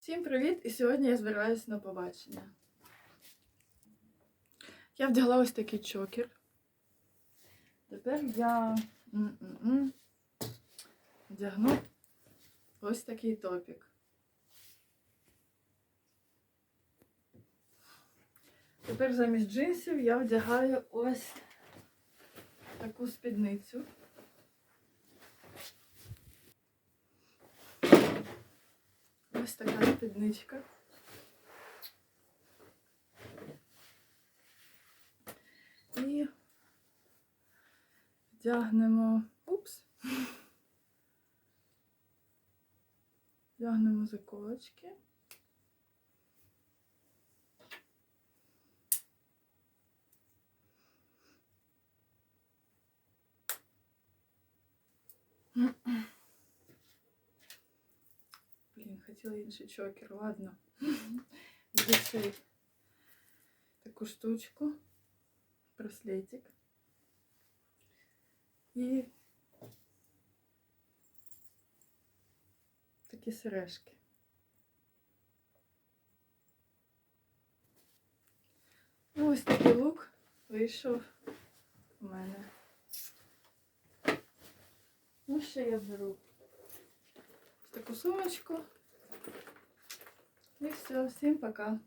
Всім привіт! І сьогодні я збираюся на побачення. Я вдягла ось такий чокер. Тепер я м-м-м, вдягну ось такий топік. Тепер замість джинсів я вдягаю ось таку спідницю. Ось така спідничка. І вдягнемо. Упс. Вдягнемо заколочки. Блін, хотіла інший чокер, ладно. Буде таку штучку, браслетик. І такі сережки. Ну, ось такий лук вийшов у мене. Ну, ще я беру таку сумочку. І все, всім пока.